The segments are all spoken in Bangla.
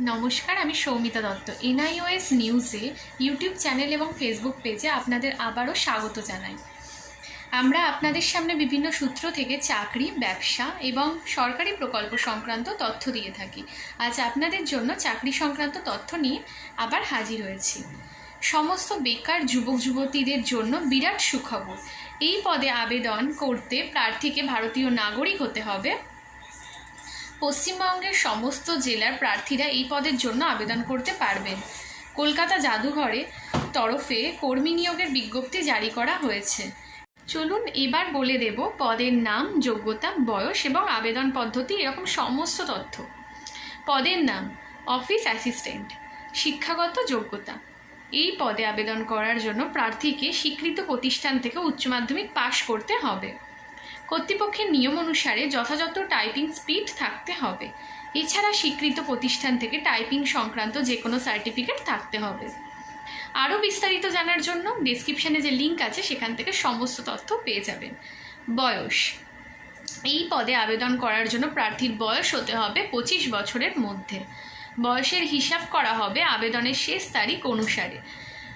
নমস্কার, আমি সৌমিতা দত্ত। এনআইওএস নিউজে ইউটিউব চ্যানেল এবং ফেসবুক পেজে আপনাদের আবারও স্বাগত জানাই। আমরা আপনাদের সামনে বিভিন্ন সূত্র থেকে চাকরি, ব্যবসা এবং সরকারি প্রকল্প সংক্রান্ত তথ্য দিয়ে থাকি। আজ আপনাদের জন্য চাকরি সংক্রান্ত তথ্য নিয়ে আবার হাজির হয়েছি। সমস্ত বেকার যুবক, যুবতীদের জন্য বিরাট সুখবর। এই পদে আবেদন করতে প্রার্থীকে ভারতীয় নাগরিক হতে হবে। পশ্চিমবঙ্গের সমস্ত জেলার প্রার্থীরা এই পদের জন্য আবেদন করতে পারবেন। কলকাতা জাদুঘরে তরফে কর্মী নিয়োগের বিজ্ঞপ্তি জারি করা হয়েছে। চলুন এবার বলে দেব পদের নাম, যোগ্যতা, বয়স এবং আবেদন পদ্ধতি, এরকম সমস্ত তথ্য। পদের নাম, অফিস অ্যাসিস্ট্যান্ট, শিক্ষাগত যোগ্যতা। এই পদে আবেদন করার জন্য প্রার্থীকে স্বীকৃত প্রতিষ্ঠান থেকে উচ্চ মাধ্যমিক পাশ করতে হবে। কর্তৃপক্ষের নিয়ম অনুসারে যথাযথ টাইপিং স্পিড থাকতে হবে। এছাড়া স্বীকৃত প্রতিষ্ঠান থেকে টাইপিং সংক্রান্ত যে কোনো সার্টিফিকেট থাকতে হবে। আরও বিস্তারিত জানার জন্য ডেসক্রিপশানে যে লিঙ্ক আছে, সেখান থেকে সমস্ত তথ্য পেয়ে যাবেন। বয়স। এই পদে আবেদন করার জন্য প্রার্থীর বয়স হতে হবে পঁচিশ বছরের মধ্যে। বয়সের হিসাব করা হবে আবেদনের শেষ তারিখ অনুসারে।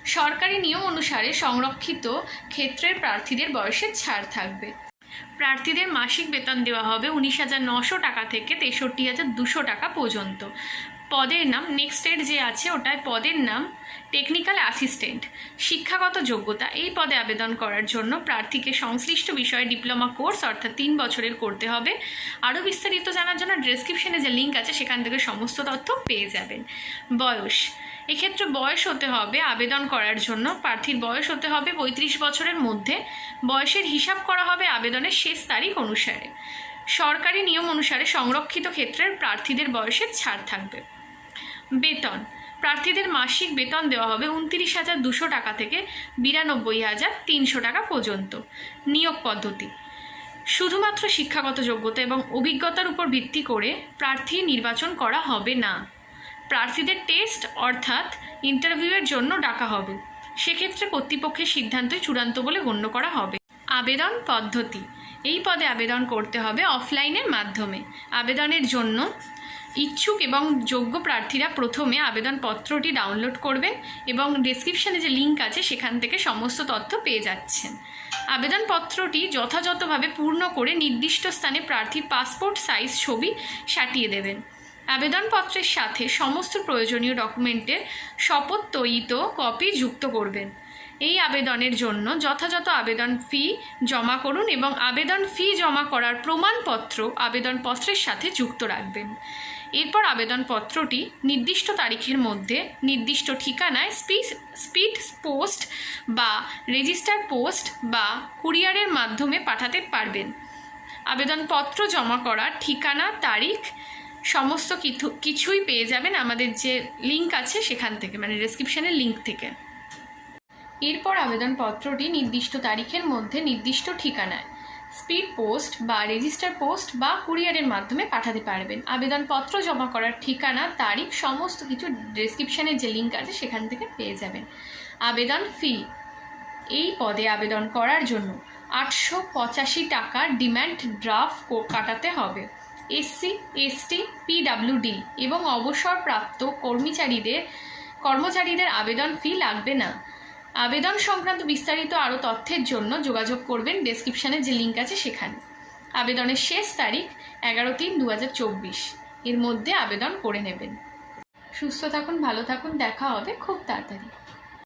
সরকারি নিয়ম অনুসারে সংরক্ষিত ক্ষেত্রের প্রার্থীদের বয়সের ছাড় থাকবে। প্রার্থীদের মাসিক বেতন দেওয়া হবে উনিশ হাজার নশো টাকা থেকে তেষট্টি হাজার দুশো টাকা পর্যন্ত। পদের নাম নেক্সট যে আছে ওটায় পদের নাম টেকনিক্যাল অ্যাসিস্ট্যান্ট। শিক্ষাগত যোগ্যতা, এই পদে আবেদন করার জন্য প্রার্থীকে সংশ্লিষ্ট বিষয়ে ডিপ্লোমা কোর্স অর্থাৎ তিন বছরের করতে হবে। আরও বিস্তারিত জানার জন্য ডেসক্রিপশনে যে লিঙ্ক আছে, সেখান থেকে সমস্ত তথ্য পেয়ে যাবেন। বয়স, এক্ষেত্রে বয়স হতে হবে আবেদন করার জন্য। প্রার্থীর বয়স হতে হবে পঁয়ত্রিশ বছরের মধ্যে। বয়সের হিসাব করা হবে আবেদনের শেষ তারিখ অনুসারে। সরকারি নিয়ম অনুসারে সংরক্ষিত ক্ষেত্রের প্রার্থীদের বয়সের ছাড় থাকবে। বেতন। প্রার্থীদের মাসিক বেতন দেওয়া হবে উনত্রিশ হাজার দুশো টাকা থেকে বিরানব্বই হাজার তিনশো টাকা পর্যন্ত। নিয়োগ পদ্ধতি। শুধুমাত্র শিক্ষাগত যোগ্যতা এবং অভিজ্ঞতার উপর ভিত্তি করে প্রার্থী নির্বাচন করা হবে না। প্রার্থীদের টেস্ট অর্থাৎ ইন্টারভিউয়ের জন্য ডাকা হবে। সেক্ষেত্রে কর্তৃপক্ষের সিদ্ধান্তই চূড়ান্ত বলে গণ্য করা হবে। আবেদন পদ্ধতি। এই পদে আবেদন করতে হবে অফলাইনের মাধ্যমে। আবেদনের জন্য ইচ্ছুক এবং যোগ্য প্রার্থীরা প্রথমে আবেদনপত্রটি ডাউনলোড করবেন এবং ডেসক্রিপশানে যে লিঙ্ক আছে সেখান থেকে সমস্ত তথ্য পেয়ে যাচ্ছেন। আবেদনপত্রটি যথাযথভাবে পূর্ণ করে নির্দিষ্ট স্থানে প্রার্থীর পাসপোর্ট সাইজ ছবি সাটিয়ে দেবেন। আবেদনপত্রের সাথে সমস্ত প্রয়োজনীয় ডকুমেন্টের শপথতয়িত কপি যুক্ত করবেন। এই আবেদনের জন্য যথাযথ আবেদন ফি জমা করুন এবং আবেদন ফি জমা করার প্রমাণপত্র আবেদনপত্রের সাথে যুক্ত রাখবেন। এরপর আবেদনপত্রটি নির্দিষ্ট তারিখের মধ্যে নির্দিষ্ট ঠিকানায় স্পিড স্পিড পোস্ট বা রেজিস্টার পোস্ট বা কুরিয়ারের মাধ্যমে পাঠাতে পারবেন। আবেদনপত্র জমা করার ঠিকানা, তারিখ সমস্ত কিছু, কিছুই পেয়ে যাবেন আমাদের যে লিঙ্ক আছে সেখান থেকে মানে ডেসক্রিপশানের লিঙ্ক থেকে। এরপর আবেদনপত্রটি নির্দিষ্ট তারিখের মধ্যে নির্দিষ্ট ঠিকানায়। স্পিড পোস্ট বা রেজিস্টার পোস্ট বা কুরিয়ারের মাধ্যমে পাঠাতে পারবেন। আবেদনপত্র জমা করার ঠিকানা, তারিখ, সমস্ত কিছু ডেসক্রিপশানের যে লিঙ্ক আছে সেখান থেকে পেয়ে যাবেন। আবেদন ফি এই পদে আবেদন করার জন্য আটশো পঁচাশি টাকার ডিম্যান্ড ড্রাফট কাটাতে হবে। এসসি, এসটি, পিডাব্লিউডি এবং অবসরপ্রাপ্ত কর্মচারীদের কর্মচারীদের আবেদন ফি লাগবে না। আবেদন সংক্রান্ত বিস্তারিত আরও তথ্যের জন্য যোগাযোগ করবেন ডেসক্রিপশানে যে লিঙ্ক আছে সেখানে। আবেদনের শেষ তারিখ এগারো তিন দু এর মধ্যে আবেদন করে নেবেন। সুস্থ থাকুন, ভালো থাকুন, দেখা হবে খুব তাড়াতাড়ি।